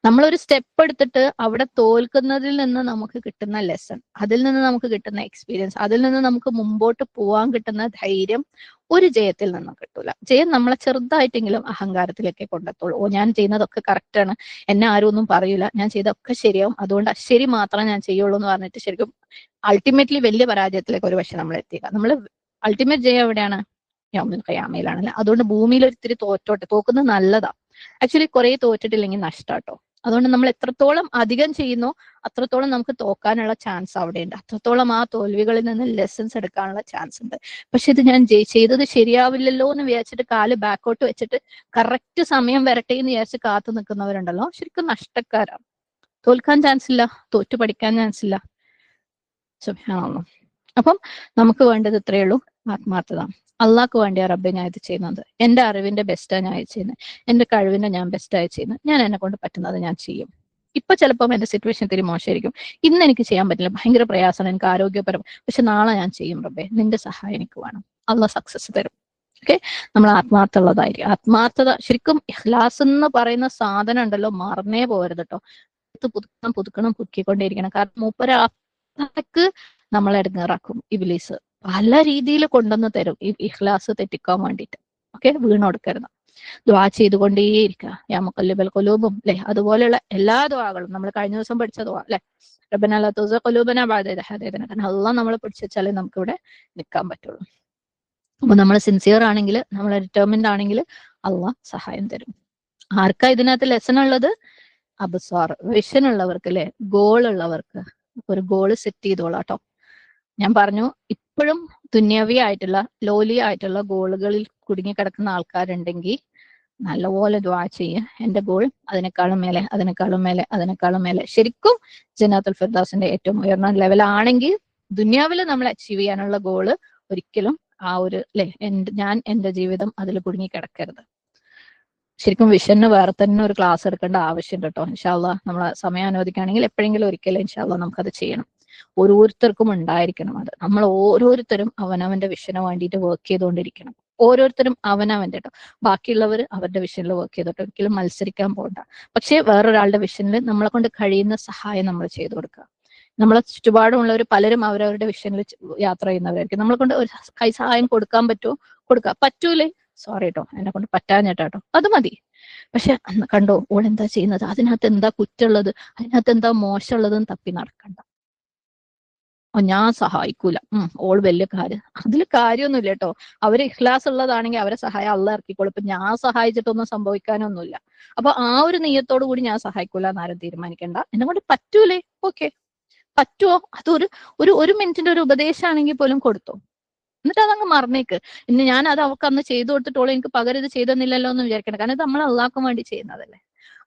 നമ്മളൊരു സ്റ്റെപ്പ് എടുത്തിട്ട് അവിടെ തോൽക്കുന്നതിൽ നിന്ന് നമുക്ക് കിട്ടുന്ന ലെസൺ അതിൽ നിന്ന് നമുക്ക് കിട്ടുന്ന എക്സ്പീരിയൻസ് അതിൽ നിന്ന് നമുക്ക് മുമ്പോട്ട് പോവാൻ കിട്ടുന്ന ധൈര്യം ഒരു ജയത്തിൽ നിന്നും കിട്ടൂല. ജയം നമ്മളെ ചെറുതായിട്ടെങ്കിലും അഹങ്കാരത്തിലേക്ക് കൊണ്ടെത്തുള്ളൂ. ഓ ഞാൻ ചെയ്യുന്നതൊക്കെ കറക്റ്റ് ആണ്. എന്നെ ആരും ഒന്നും പറയൂല. ഞാൻ ചെയ്തൊക്കെ ശരിയാവും. അതുകൊണ്ട് ശരി മാത്രമേ ഞാൻ ചെയ്യുള്ളൂ എന്ന് പറഞ്ഞിട്ട് ശരിക്കും അൾട്ടിമേറ്റ്ലി വലിയ പരാജയത്തിലേക്ക് ഒരു പക്ഷെ നമ്മൾ എത്തിക്കുക നമ്മൾ അൾട്ടിമേറ്റ് ജയം എവിടെയാണ്? യൗമുൽ ഖിയാമയിലാണല്ലേ അതുകൊണ്ട് ഭൂമിയിൽ ഒരിത്തിരി തോറ്റോട്ടെ. തോക്കുന്നത് നല്ലതാ. ആക്ച്വലി കുറെ തോറ്റിട്ടില്ലെങ്കിൽ നഷ്ടാട്ടോ. അതുകൊണ്ട് നമ്മൾ എത്രത്തോളം അധികം ചെയ്യുന്നോ അത്രത്തോളം നമുക്ക് തോക്കാനുള്ള ചാൻസ് അവിടെയുണ്ട്. അത്രത്തോളം ആ തോൽവികളിൽ നിന്ന് ലെസൺസ് എടുക്കാനുള്ള ചാൻസ് ഉണ്ട്. പക്ഷെ ഇത് ഞാൻ ചെയ്തത് ശരിയാവില്ലല്ലോ എന്ന് വിചാരിച്ചിട്ട് കാൽ ബാക്കോട്ട് വെച്ചിട്ട് കറക്റ്റ് സമയം വരട്ടെ എന്ന് വിചാരിച്ച് കാത്തു നിൽക്കുന്നവരുണ്ടല്ലോ. ശരിക്കും നഷ്ടക്കാരാണ് തോൽക്കാൻ ചാൻസ് ഇല്ല. തോറ്റു പഠിക്കാൻ ചാൻസ് ഇല്ല. സുബ്ഹാനല്ലാഹ്. അപ്പം നമുക്ക് വേണ്ടത് ഇത്രയേ ഉള്ളൂ. ആത്മാർത്ഥത. അള്ളാഹ്ക്ക് വേണ്ടിയാ റബ്ബെ ഞാൻ ഇത് ചെയ്യുന്നത്. എന്റെ അറിവിന്റെ ബെസ്റ്റാണ് ഞാൻ ചെയ്യുന്നത്. എന്റെ കഴിവിന്റെ ഞാൻ ബെസ്റ്റായി ചെയ്യുന്നത്. ഞാൻ എന്നെ കൊണ്ട് പറ്റുന്നത് ഞാൻ ചെയ്യും. ഇപ്പൊ ചിലപ്പം എന്റെ സിറ്റുവേഷൻ ഇത്തിരി മോശമായിരിക്കും. ഇന്ന് എനിക്ക് ചെയ്യാൻ പറ്റില്ല. ഭയങ്കര പ്രയാസമാണ്. എനിക്ക് ആരോഗ്യപരം പക്ഷെ നാളെ ഞാൻ ചെയ്യും റബ്ബെ. നിന്റെ സഹായം എനിക്ക് വേണം. അള്ള സക്സസ് തരും. ഓക്കെ നമ്മൾ ആത്മാർത്ഥ ആത്മാർത്ഥമുള്ളതായിരിക്കും. ആത്മാർത്ഥത ശരിക്കും ഇഖ്ലാസ് എന്ന് പറയുന്ന സാധനം ഉണ്ടല്ലോ. മറന്നേ പോകരുത് കേട്ടോ പുതുക്കണം പുതുക്കണം പുതുക്കിക്കൊണ്ടേയിരിക്കണം. കാരണം മൂപ്പര അത്രയ്ക്ക് നമ്മളെ ഇടങ്ങേറാക്കും. ഇബിലീസ്. പല രീതിയിൽ കൊണ്ടുവന്ന് തരും. ഈ ഇഖ്ലാസ് തെറ്റിക്കാൻ വേണ്ടിയിട്ട്. ഓക്കെ? വീണൊടുക്കരുത് ദ്വാ ചെയ്തുകൊണ്ടേയിരിക്കുക. യാ മുക്കല്ലിബൽ കൊലൂബും അല്ലെ? അതുപോലെയുള്ള എല്ലാ ദ്വാകളും നമ്മൾ കഴിഞ്ഞ ദിവസം പഠിച്ച ദ്വാ അല്ലെ? റബന ലാ കൊലൂബന ഇദ് ഹദൈതന. കാരണം അള്ളാഹ് നമ്മൾ പിടിച്ചു വെച്ചാലേ നമുക്ക് ഇവിടെ നിൽക്കാൻ പറ്റുള്ളൂ. അപ്പൊ നമ്മൾ സിൻസിയർ ആണെങ്കിൽ നമ്മൾ ഡിറ്റർമിൻഡ് ആണെങ്കിൽ അള്ളാഹ് സഹായം തരും. ആർക്കാ ഇതിനകത്ത് ലെസൺ ഉള്ളത്? അബ്സാർ. വിഷൻ ഉള്ളവർക്ക് അല്ലെ? ഗോൾ ഉള്ളവർക്ക്. ഒരു ഗോൾ സെറ്റ് ചെയ്തോളാട്ടോ ഞാൻ പറഞ്ഞു ഇപ്പോഴും തുന്യവി ആയിട്ടുള്ള ലോലി ആയിട്ടുള്ള ഗോളുകളിൽ കുടുങ്ങി കിടക്കുന്ന ആൾക്കാരുണ്ടെങ്കിൽ നല്ലപോലെ ദ്വാ ചെയ്യുക എന്റെ ഗോൾ അതിനേക്കാളും മേലെ അതിനേക്കാളും മേലെ അതിനേക്കാളും മേലെ. ശരിക്കും ജനാത്തുൽ ഫിർദാസിന്റെ ഏറ്റവും ഉയർന്ന ലെവലാണെങ്കിൽ ദുനിയാവിൽ നമ്മൾ അച്ചീവ് ചെയ്യാനുള്ള ഗോൾ ഒരിക്കലും ആ ഒരു അല്ലെ എന്റെ ഞാൻ എന്റെ ജീവിതം അതിൽ കുടുങ്ങി കിടക്കരുത്. ശരിക്കും വിഷന് വേറെ തന്നെ ഒരു ക്ലാസ് എടുക്കേണ്ട ആവശ്യമുണ്ട് കേട്ടോ ഇൻഷാല്ല നമ്മളെ സമയം അനുവദിക്കുകയാണെങ്കിൽ എപ്പോഴെങ്കിലും ഒരിക്കലും ഇൻഷാല്ല നമുക്കത് ചെയ്യണം. ഓരോരുത്തർക്കും ഉണ്ടായിരിക്കണം അത്. നമ്മൾ ഓരോരുത്തരും അവനവന്റെ വിഷന് വേണ്ടിയിട്ട് വർക്ക് ചെയ്തുകൊണ്ടിരിക്കണം. ഓരോരുത്തരും അവനവന്റെ കേട്ടോ ബാക്കിയുള്ളവർ അവരുടെ വിഷനിൽ വർക്ക് ചെയ്തോട്ടെ ഒരിക്കലും മത്സരിക്കാൻ പോകണ്ട. പക്ഷേ വേറൊരാളുടെ വിഷനിൽ നമ്മളെ കൊണ്ട് കഴിയുന്ന സഹായം നമ്മൾ ചെയ്തു കൊടുക്കുക. നമ്മളെ ചുറ്റുപാടുമുള്ളവർ പലരും അവരവരുടെ വിഷനിൽ യാത്ര ചെയ്യുന്നവരായിരിക്കും. നമ്മളെ കൊണ്ട് ഒരു കൈ സഹായം കൊടുക്കാൻ പറ്റുമോ? കൊടുക്കുക പറ്റൂലേ? സോറി കേട്ടോ എന്നെ കൊണ്ട് പറ്റാഞ്ഞിട്ടാട്ടോ അത് മതി. പക്ഷെ കണ്ടോ? ഓൾ എന്താ ചെയ്യുന്നത്? അതിനകത്ത് എന്താ കുറ്റുള്ളത് അതിനകത്ത് എന്താ മോശമുള്ളതെന്ന് തപ്പി നടക്കണ്ട. ഞാൻ സഹായിക്കൂല. ഉം ഓൾ വലിയ കാര്യം. അതിൽ കാര്യമൊന്നുമില്ല കേട്ടോ അവർ ഇഹ്ലാസ് ഉള്ളതാണെങ്കിൽ അവരെ സഹായം അള്ള ഇറക്കിക്കോളും. ഇപ്പൊ ഞാൻ സഹായിച്ചിട്ടൊന്നും സംഭവിക്കാനൊന്നുമില്ല. അപ്പൊ ആ ഒരു നീയത്തോടു കൂടി ഞാൻ സഹായിക്കൂല എന്നാരും തീരുമാനിക്കണ്ട. എന്നെ കൊണ്ട് പറ്റൂലേ? ഓക്കെ. പറ്റുമോ അതൊരു ഒരു ഒരു മിനിറ്റിന്റെ ഒരു ഉപദേശമാണെങ്കിൽ പോലും കൊടുത്തോ? എന്നിട്ട് അതങ്ങ് മറന്നേക്ക്. ഇന്ന് ഞാൻ അത് അവൾക്ക് അന്ന് ചെയ്തു കൊടുത്തിട്ടോളൂ എനിക്ക് പകരം ഇത് ചെയ്തെന്നില്ലല്ലോ എന്ന് വിചാരിക്കണം കാരണം ഇത് നമ്മൾ അള്ളാക്കാൻ വേണ്ടി ചെയ്യുന്നതല്ലേ?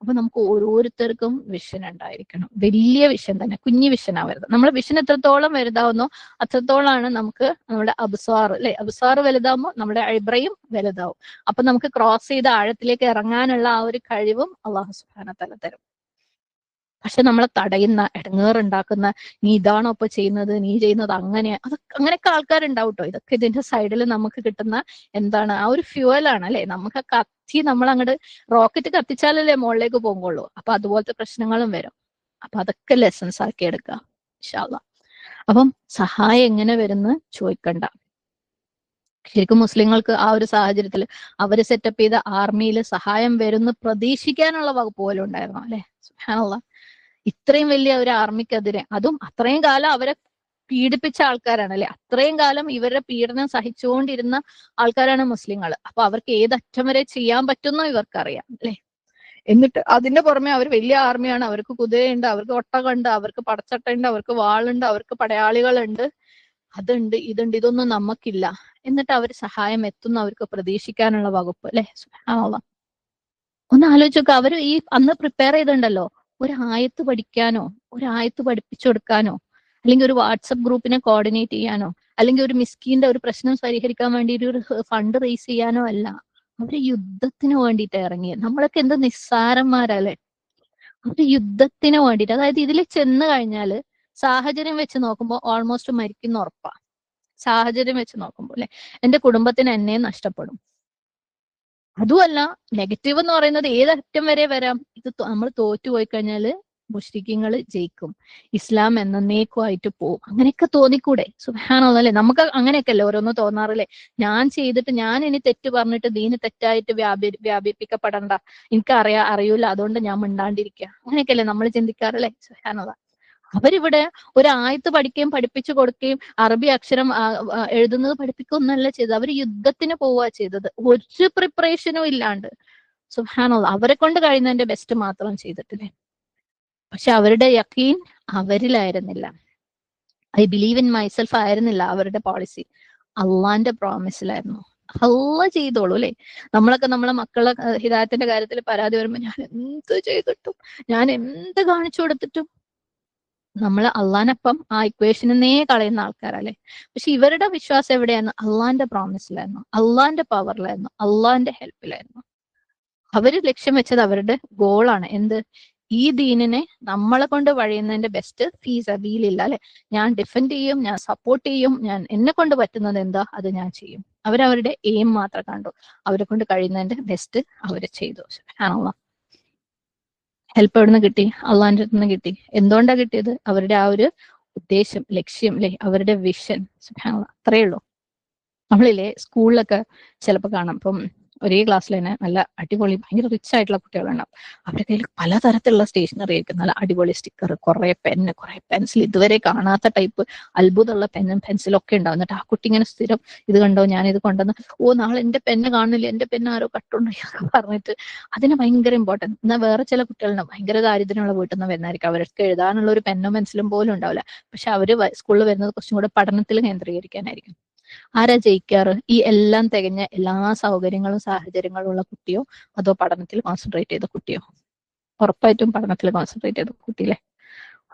അപ്പൊ നമുക്ക് ഓരോരുത്തർക്കും വിഷൻ ഉണ്ടായിരിക്കണം. വലിയ വിഷൻ തന്നെ കുഞ്ഞു വിഷൻ ആവരുത്. നമ്മളെ വിഷൻ എത്രത്തോളം വലുതാവുന്നോ അത്രത്തോളമാണ് നമുക്ക് നമ്മുടെ അബ്സാർ അല്ലെ? അബ്സാർ വലുതാവുമ്പോൾ നമ്മുടെ അഴിബ്രയും വലുതാവും. അപ്പൊ നമുക്ക് ക്രോസ് ചെയ്ത് ആഴത്തിലേക്ക് ഇറങ്ങാനുള്ള ആ ഒരു കഴിവും അള്ളാഹു സുബാന തല തരും. പക്ഷെ നമ്മളെ തടയുന്ന ഇടങ്ങേറുണ്ടാക്കുന്ന നീ ഇതാണോ ഇപ്പൊ ചെയ്യുന്നത്? നീ ചെയ്യുന്നത് അങ്ങനെ. അതൊക്കെ അങ്ങനെയൊക്കെ ആൾക്കാരുണ്ടാവും കേട്ടോ ഇതൊക്കെ ഇതിന്റെ സൈഡിൽ നമുക്ക് കിട്ടുന്ന എന്താണ് ആ ഒരു ഫ്യൂവലാണ് അല്ലെ? നമുക്ക് കത്തി നമ്മൾ അങ്ങോട്ട് റോക്കറ്റ് കത്തിച്ചാലല്ലേ മുകളിലേക്ക് പോകുള്ളൂ. അപ്പൊ അതുപോലത്തെ പ്രശ്നങ്ങളും വരും. അപ്പൊ അതൊക്കെ ലെസൺസ് ആക്കി എടുക്കുക ഇൻഷാല്ല അപ്പം സഹായം എങ്ങനെ വരുന്നു ചോദിക്കണ്ട. ശരിക്കും മുസ്ലിങ്ങൾക്ക് ആ ഒരു സാഹചര്യത്തിൽ അവർ സെറ്റപ്പ് ചെയ്ത ആർമിയിൽ സഹായം വരുന്നു പ്രതീക്ഷിക്കാനുള്ള വകുപ്പ് പോലും ഉണ്ടായിരുന്നു അല്ലെ? സുഹാനുള്ള ഇത്രയും വലിയ ഒരു ആർമിക്കെതിരെ. അതും അത്രയും കാലം അവരെ പീഡിപ്പിച്ച ആൾക്കാരാണ് അല്ലെ? അത്രയും കാലം ഇവരുടെ പീഡനം സഹിച്ചുകൊണ്ടിരുന്ന ആൾക്കാരാണ് മുസ്ലിങ്ങൾ. അപ്പൊ അവർക്ക് ഏതറ്റം വരെ ചെയ്യാൻ പറ്റുന്നോ ഇവർക്കറിയാം അല്ലെ? എന്നിട്ട് അതിന്റെ പുറമെ അവർ വലിയ ആർമിയാണ്. അവർക്ക് കുതിരയുണ്ട് അവർക്ക് ഒട്ടകമുണ്ട് അവർക്ക് പടച്ചട്ടയുണ്ട് അവർക്ക് വാളുണ്ട് അവർക്ക് പടയാളികളുണ്ട്. അതുണ്ട് ഇതുണ്ട് ഇതൊന്നും നമുക്കില്ല. എന്നിട്ട് അവർ സഹായം എത്തുന്നു അവർക്ക് പ്രതീക്ഷിക്കാനുള്ള വകുപ്പ് അല്ലെ? ഒന്ന് ആലോചിച്ചു നോക്കാം അവർ ഈ അന്ന് പ്രിപ്പയർ ചെയ്തിട്ടുണ്ടല്ലോ. ഒരു ആയത്ത് പഠിക്കാനോ ഒരായത്ത് പഠിപ്പിച്ചു കൊടുക്കാനോ അല്ലെങ്കിൽ ഒരു വാട്സപ്പ് ഗ്രൂപ്പിനെ കോർഡിനേറ്റ് ചെയ്യാനോ അല്ലെങ്കിൽ ഒരു മിസ്കീന്റെ ഒരു പ്രശ്നം പരിഹരിക്കാൻ വേണ്ടി ഒരു ഫണ്ട് റേസ് ചെയ്യാനോ അല്ല. അവർ യുദ്ധത്തിന് വേണ്ടിയിട്ട് ഇറങ്ങി നമ്മളൊക്കെ എന്ത് നിസ്സാരന്മാരല്ലേ? അവർ യുദ്ധത്തിന് വേണ്ടിയിട്ട്. അതായത് ഇതിൽ ചെന്ന് കഴിഞ്ഞാൽ സാഹചര്യം വെച്ച് നോക്കുമ്പോൾ ഓൾമോസ്റ്റ് മരിക്കുന്ന ഉറപ്പാ. സാഹചര്യം വെച്ച് നോക്കുമ്പോൾ അല്ലെ? എന്റെ കുടുംബത്തിന് എന്നെ നഷ്ടപ്പെടും. അതുമല്ല നെഗറ്റീവ് എന്ന് പറയുന്നത് ഏതറ്റം വരെ വരാം. ഇത് നമ്മൾ തോറ്റു പോയി കഴിഞ്ഞാൽ മുഷ്രിക്കങ്ങൾ ജയിക്കും. ഇസ്ലാം എന്നേക്കുമായിട്ട് പോവും. അങ്ങനെയൊക്കെ തോന്നിക്കൂടെ? സുഹാനല്ലേ നമുക്ക് അങ്ങനെയൊക്കെ അല്ലേ? ഓരോന്ന് തോന്നാറില്ലേ? ഞാൻ ചെയ്തിട്ട് ഞാൻ ഇനി തെറ്റ് പറഞ്ഞിട്ട് ദീന് തെറ്റായിട്ട് വ്യാപി വ്യാപിപ്പിക്കപ്പെടണ്ട. എനിക്ക് അറിയാ അറിയൂല. അതുകൊണ്ട് ഞാൻ മിണ്ടാണ്ടിരിക്കുക അങ്ങനെയൊക്കെ അല്ലേ നമ്മൾ ചിന്തിക്കാറില്ലേ സുഹാനത അവരിവിടെ ഒരു ആയത്ത് പഠിക്കുകയും പഠിപ്പിച്ചു കൊടുക്കുകയും അറബി അക്ഷരം എഴുതുന്നത് പഠിപ്പിക്കുകയൊന്നല്ല ചെയ്തത്. അവർ യുദ്ധത്തിന് പോവുക ചെയ്തത്. ഒരു പ്രിപ്പറേഷനും ഇല്ലാണ്ട്. സുഹാനുള്ള അവരെ കൊണ്ട് കഴിയുന്നതിന്റെ ബെസ്റ്റ് മാത്രം ചെയ്തിട്ടില്ലേ? പക്ഷെ അവരുടെ യക്കീൻ അവരിലായിരുന്നില്ല. ഐ ബിലീവ് ഇൻ മൈസെൽഫ് ആയിരുന്നില്ല അവരുടെ പോളിസി അള്ളാന്റെ പ്രോമിസിലായിരുന്നു അല്ല ചെയ്തോളൂ അല്ലെ? നമ്മളൊക്കെ നമ്മളെ മക്കളെ ഹിതായത്തിന്റെ കാര്യത്തിൽ പരാതി വരുമ്പോ ഞാൻ എന്ത് ചെയ്തിട്ടും ഞാൻ എന്ത് കാണിച്ചു കൊടുത്തിട്ടും നമ്മൾ അള്ളാനപ്പം ആ ഇക്വേഷനെ കളയുന്ന ആൾക്കാരല്ലേ? പക്ഷെ ഇവരുടെ വിശ്വാസം എവിടെയായിരുന്നു? അള്ളാന്റെ പ്രോമിസിലായിരുന്നു അള്ളാന്റെ പവറിലായിരുന്നു അള്ളാന്റെ ഹെൽപ്പിലായിരുന്നു അവർ ലക്ഷ്യം വെച്ചത് അവരുടെ ഗോളാണ് എന്ത്? ഈ ദീനിനെ നമ്മളെ കൊണ്ട് വഴിയുന്നതിന്റെ ബെസ്റ്റ് ഫീസ് അബീലില്ല അല്ലെ? ഞാൻ ഡിഫെൻഡ് ചെയ്യും ഞാൻ സപ്പോർട്ട് ചെയ്യും ഞാൻ എന്നെ കൊണ്ട് പറ്റുന്നത് എന്താ? അത് ഞാൻ ചെയ്യും. അവരവരുടെ എയിം മാത്രം കണ്ടു. അവരെ കൊണ്ട് കഴിയുന്നതിന്റെ ബെസ്റ്റ് അവർ ചെയ്തു. ആണല്ലോ ഹെൽപ്പ് എവിടെ നിന്ന് കിട്ടി? അള്ളാഹിന്റെ അടുത്ത് നിന്ന് കിട്ടി. എന്തുകൊണ്ടാണ് കിട്ടിയത്? അവരുടെ ആ ഒരു ഉദ്ദേശം ലക്ഷ്യം അല്ലെ അവരുടെ വിഷൻ അത്രയേ ഉള്ളൂ. നമ്മളില്ലേ സ്കൂളിലൊക്കെ ചിലപ്പോൾ കാണാം. ഇപ്പം ഒരേ ക്ലാസ്സിൽ തന്നെ നല്ല അടിപൊളി ഭയങ്കര റിച്ച് ആയിട്ടുള്ള കുട്ടികളുണ്ടാവും അവരുടെ കയ്യിൽ പലതരത്തിലുള്ള സ്റ്റേഷനറി ആയിരിക്കും. നല്ല അടിപൊളി സ്റ്റിക്കർ കുറെ പെന്ന് കുറെ പെൻസിൽ ഇതുവരെ കാണാത്ത ടൈപ്പ് അത്ഭുതമുള്ള പെന്നും പെൻസിലും ഒക്കെ ഉണ്ടാവും. എന്നിട്ട് ആ കുട്ടി ഇങ്ങനെ സ്ഥിരം ഇത് കണ്ടോ ഞാൻ ഇത് കൊണ്ടുവന്ന് ഓ നാളെ എന്റെ പെന്ന് കാണുന്നില്ല? എന്റെ പെന്ന് ആരോ കട്ടുണ്ടോ? എന്നൊക്കെ പറഞ്ഞിട്ട് അതിന് ഭയങ്കര ഇമ്പോർട്ടന്റ് എന്നാൽ വേറെ ചില കുട്ടികളുണ്ടാവും ഭയങ്കര ദാരിദ്ര്യമുള്ള വീട്ടിൽ നിന്ന് വരുന്നതായിരിക്കും. അവർക്ക് എഴുതാനുള്ള ഒരു പെന്നും പെൻസിലും പോലും ഉണ്ടാവില്ല. പക്ഷെ അവർ സ്കൂളിൽ വരുന്നത് കുറച്ചും കൂടെ പഠനത്തിൽ കേന്ദ്രീകരിക്കാനായിരിക്കും. ആരാ ജയിക്കാറ്? ഈ എല്ലാം തികഞ്ഞ എല്ലാ സൗകര്യങ്ങളും സാഹചര്യങ്ങളും ഉള്ള കുട്ടിയോ? അതോ പഠനത്തിൽ കോൺസെൻട്രേറ്റ് ചെയ്ത കുട്ടിയോ? ഉറപ്പായിട്ടും പഠനത്തിൽ കോൺസെൻട്രേറ്റ് ചെയ്ത കുട്ടിയിലെ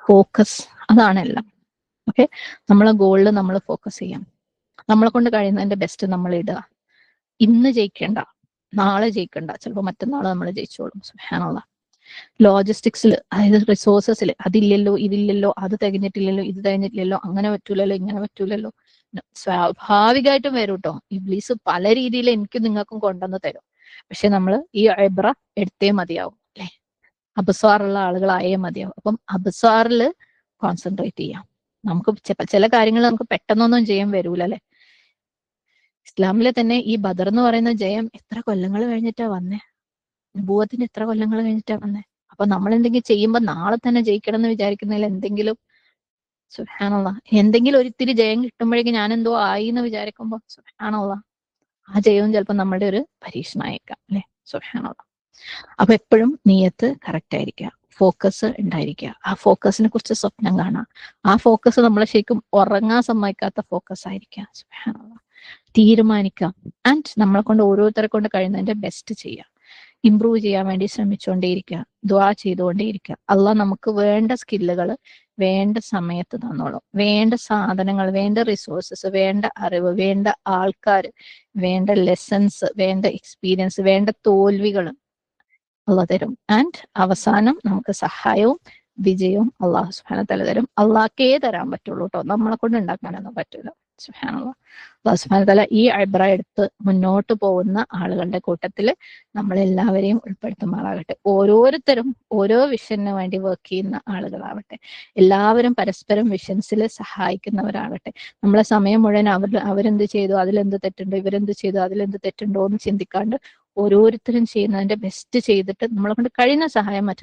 ഫോക്കസ് അതാണ് എല്ലാം. ഓക്കെ നമ്മളെ ഗോളിൽ നമ്മൾ ഫോക്കസ് ചെയ്യാം നമ്മളെ കൊണ്ട് കഴിയുന്നതിന്റെ ബെസ്റ്റ് നമ്മൾ ഇടുക. ഇന്ന് ജയിക്കേണ്ട. നാളെ ജയിക്കണ്ട. ചിലപ്പോൾ മറ്റന്നാൾ നമ്മൾ ജയിച്ചോളും. സുഹാനുള്ള ലോജിസ്റ്റിക്സിൽ അതായത് റിസോഴ്സസിൽ അതില്ലല്ലോ ഇതില്ലല്ലോ അത് തികഞ്ഞിട്ടില്ലല്ലോ ഇത് തികഞ്ഞിട്ടില്ലല്ലോ അങ്ങനെ പറ്റൂലല്ലോ ഇങ്ങനെ പറ്റൂലല്ലോ. സ്വാഭാവികമായിട്ടും വരും കേട്ടോ ഇബ്ലീസ് പല രീതിയിൽ എനിക്കും നിങ്ങൾക്കും കൊണ്ടുവന്ന് തരും. പക്ഷെ നമ്മൾ ഈ എബ്ര എടുത്തേ മതിയാവും അല്ലെ? അബസാറുള്ള ആളുകളായേ മതിയാവും. അപ്പം അബസാറിൽ കോൺസെൻട്രേറ്റ് ചെയ്യാം. നമുക്ക് ചില കാര്യങ്ങൾ നമുക്ക് പെട്ടെന്നൊന്നും ചെയ്യാൻ വരൂല അല്ലെ? ഇസ്ലാമിലെ തന്നെ ഈ ബദർ എന്ന് പറയുന്ന ജയം എത്ര കൊല്ലങ്ങൾ കഴിഞ്ഞിട്ടാ വന്നേ? ഭൂവത്തിന് എത്ര കൊല്ലങ്ങൾ കഴിഞ്ഞിട്ടാ വന്നേ? അപ്പൊ നമ്മൾ എന്തെങ്കിലും ചെയ്യുമ്പോൾ നാളെ തന്നെ ജയിക്കണം എന്ന് വിചാരിക്കുന്നതിൽ എന്തെങ്കിലും സുഹാനുള്ള എന്തെങ്കിലും ഒരിത്തിരി ജയം കിട്ടുമ്പോഴേക്കും ഞാൻ എന്തോ ആയി എന്ന് വിചാരിക്കുമ്പോ സുഹാനുള്ള ആ ജയവും ചിലപ്പോൾ നമ്മളുടെ ഒരു പരീക്ഷണമായേക്കാം അല്ലെ? സുഹാനുള്ള അപ്പൊ എപ്പോഴും നീയത്ത് കറക്റ്റ് ആയിരിക്കുക ഫോക്കസ് ഉണ്ടായിരിക്കുക. ആ ഫോക്കസിനെ കുറിച്ച് സ്വപ്നം കാണാം ആ ഫോക്കസ് നമ്മളെ ശരിക്കും ഉറങ്ങാൻ സമ്മതിക്കാത്ത ഫോക്കസ് ആയിരിക്കുക സുഹാനുള്ള തീരുമാനിക്കാം ആൻഡ് നമ്മളെ കൊണ്ട് ഓരോരുത്തരെ കൊണ്ട് കഴിയുന്നതിന്റെ ബെസ്റ്റ് ചെയ്യുക. ഇമ്പ്രൂവ് ചെയ്യാൻ വേണ്ടി ശ്രമിച്ചുകൊണ്ടേയിരിക്കുക ദ്വാ ചെയ്തുകൊണ്ടേയിരിക്കുക അള്ളാഹ് നമുക്ക് വേണ്ട സ്കില്ലുകൾ വേണ്ട സമയത്ത് തന്നോളും. വേണ്ട സാധനങ്ങൾ വേണ്ട റിസോഴ്സസ് വേണ്ട അറിവ് വേണ്ട ആൾക്കാർ വേണ്ട ലെസൺസ് വേണ്ട എക്സ്പീരിയൻസ് വേണ്ട തോൽവികൾ അള്ളാഹ് തരും. ആൻഡ് അവസാനം നമുക്ക് സഹായവും വിജയവും അള്ളാഹു സുഹാന തല തരും. അള്ളാഹ്ക്കേ തരാൻ പറ്റുള്ളൂ കേട്ടോ നമ്മളെ കൊണ്ട് ഉണ്ടാക്കാനൊന്നും പറ്റൂല. സുഹാനുള്ള അള്ളാഹു സുഹാന തല ഈ അബ്ര എടുത്ത് മുന്നോട്ട് പോകുന്ന ആളുകളുടെ കൂട്ടത്തിൽ നമ്മളെല്ലാവരെയും ഉൾപ്പെടുത്തുമാറാകട്ടെ. ഓരോരുത്തരും ഓരോ വിഷന് വേണ്ടി വർക്ക് ചെയ്യുന്ന ആളുകളാവട്ടെ. എല്ലാവരും പരസ്പരം വിഷൻസിൽ സഹായിക്കുന്നവരാകട്ടെ. നമ്മളെ സമയം മുഴുവൻ അവർ അവരെന്ത് ചെയ്തു? അതിലെന്ത് തെറ്റുണ്ടോ? ഇവരെന്ത് ചെയ്തു? അതിലെന്ത് തെറ്റുണ്ടോ എന്ന് ചിന്തിക്കാണ്ട് ഓരോരുത്തരും ചെയ്യുന്നതിന്റെ ബെസ്റ്റ് ചെയ്തിട്ട് നമ്മളെ കൊണ്ട് കഴിയുന്ന സഹായം മറ്റുള്ള